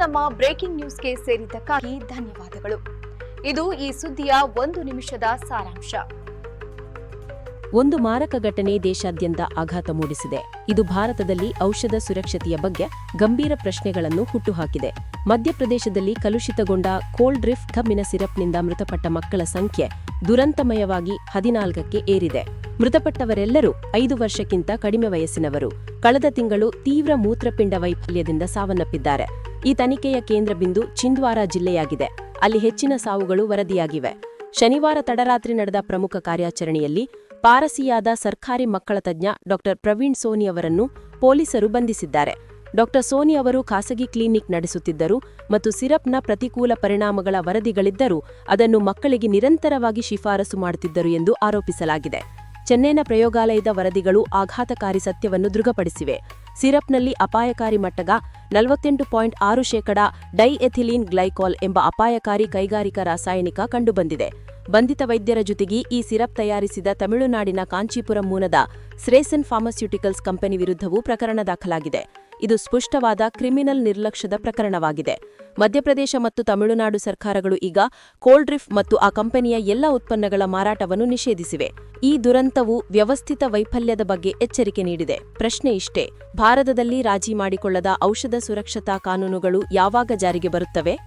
ನಮ್ಮ ಬ್ರೇಕಿಂಗ್ ನ್ಯೂಸ್ಗೆ ಸೇರಿದ್ದಕ್ಕಾಗಿ ಧನ್ಯವಾದಗಳು. ಇದು ಈ ಸುದ್ದಿಯ ಒಂದು ನಿಮಿಷದ ಸಾರಾಂಶ. ಒಂದು ಮಾರಕ ಘಟನೆ ದೇಶಾದ್ಯಂತ ಆಘಾತ ಮೂಡಿಸಿದೆ. ಇದು ಭಾರತದಲ್ಲಿ ಔಷಧ ಸುರಕ್ಷತೆಯ ಬಗ್ಗೆ ಗಂಭೀರ ಪ್ರಶ್ನೆಗಳನ್ನು ಹುಟ್ಟುಹಾಕಿದೆ. ಮಧ್ಯಪ್ರದೇಶದಲ್ಲಿ ಕಲುಷಿತಗೊಂಡ ಕೋಲ್ಡ್ ಡ್ರಿಫ್ ಕಬ್ಬಿನ ಸಿರಪ್ನಿಂದ ಮೃತಪಟ್ಟ ಮಕ್ಕಳ ಸಂಖ್ಯೆ ದುರಂತಮಯವಾಗಿ ಹದಿನಾಲ್ಕಕ್ಕೆ ಏರಿದೆ. ಮೃತಪಟ್ಟವರೆಲ್ಲರೂ ಐದು ವರ್ಷಕ್ಕಿಂತ ಕಡಿಮೆ ವಯಸ್ಸಿನವರು. ಕಳೆದ ತಿಂಗಳು ತೀವ್ರ ಮೂತ್ರಪಿಂಡ ವೈಫಲ್ಯದಿಂದ ಸಾವನ್ನಪ್ಪಿದ್ದಾರೆ. ಈ ತನಿಖೆಯ ಕೇಂದ್ರ ಬಿಂದು ಚಿಂದ್ವಾರ ಜಿಲ್ಲೆಯಾಗಿದೆ. ಅಲ್ಲಿ ಹೆಚ್ಚಿನ ಸಾವುಗಳು ವರದಿಯಾಗಿವೆ. ಶನಿವಾರ ತಡರಾತ್ರಿ ನಡೆದ ಪ್ರಮುಖ ಕಾರ್ಯಾಚರಣೆಯಲ್ಲಿ ಪಾರಸಿಯಾದ ಸರ್ಕಾರಿ ಮಕ್ಕಳ ತಜ್ಞ ಡಾ. ಪ್ರವೀಣ್ ಸೋನಿ ಅವರನ್ನು ಪೊಲೀಸರು ಬಂಧಿಸಿದ್ದಾರೆ. ಡಾ. ಸೋನಿ ಅವರು ಖಾಸಗಿ ಕ್ಲಿನಿಕ್ ನಡೆಸುತ್ತಿದ್ದರು ಮತ್ತು ಸಿರಪ್ನ ಪ್ರತಿಕೂಲ ಪರಿಣಾಮಗಳ ವರದಿಗಳಿದ್ದರೂ ಅದನ್ನು ಮಕ್ಕಳಿಗೆ ನಿರಂತರವಾಗಿ ಶಿಫಾರಸು ಮಾಡುತ್ತಿದ್ದರು ಎಂದು ಆರೋಪಿಸಲಾಗಿದೆ. ಚೆನ್ನೈನ ಪ್ರಯೋಗಾಲಯದ ವರದಿಗಳು ಆಘಾತಕಾರಿ ಸತ್ಯವನ್ನು ದೃಢಪಡಿಸಿವೆ. ಸಿರಪ್ನಲ್ಲಿ ಅಪಾಯಕಾರಿ ಮಟ್ಟಗ ನಲವತ್ತೆಂಟು ಪಾಯಿಂಟ್ ಆರು ಶೇಕಡ ಡೈಎಥಿಲೀನ್ ಗ್ಲೈಕಾಲ್ ಎಂಬ ಅಪಾಯಕಾರಿ ಕೈಗಾರಿಕಾ ರಾಸಾಯನಿಕ ಕಂಡುಬಂದಿದೆ. ಬಂಧಿತ ವೈದ್ಯರ ಜೊತೆಗೆ ಈ ಸಿರಪ್ ತಯಾರಿಸಿದ ತಮಿಳುನಾಡಿನ ಕಾಂಚೀಪುರಂ ಮೂಲದ ಸ್ರೇಸನ್ ಫಾರ್ಮಾಸ್ಯೂಟಿಕಲ್ಸ್ ಕಂಪನಿ ವಿರುದ್ಧವೂ ಪ್ರಕರಣ ದಾಖಲಾಗಿದೆ. ಇದು ಸ್ಪಷ್ಟವಾದ ಕ್ರಿಮಿನಲ್ ನಿರ್ಲಕ್ಷ್ಯದ ಪ್ರಕರಣವಾಗಿದೆ. ಮಧ್ಯಪ್ರದೇಶ ಮತ್ತು ತಮಿಳುನಾಡು ಸರ್ಕಾರಗಳು ಈಗ ಕೋಲ್ಡ್ ಡ್ರಿಫ್ ಮತ್ತು ಆ ಕಂಪನಿಯ ಎಲ್ಲ ಉತ್ಪನ್ನಗಳ ಮಾರಾಟವನ್ನು ನಿಷೇಧಿಸಿವೆ. ಈ ದುರಂತವು ವ್ಯವಸ್ಥಿತ ವೈಫಲ್ಯದ ಬಗ್ಗೆ ಎಚ್ಚರಿಕೆ ನೀಡಿದೆ. ಪ್ರಶ್ನೆ ಇಷ್ಟೇ, ಭಾರತದಲ್ಲಿ ರಾಜಿ ಮಾಡಿಕೊಳ್ಳದ ಔಷಧ ಸುರಕ್ಷತಾ ಕಾನೂನುಗಳು ಯಾವಾಗ ಜಾರಿಗೆ ಬರುತ್ತವೆ?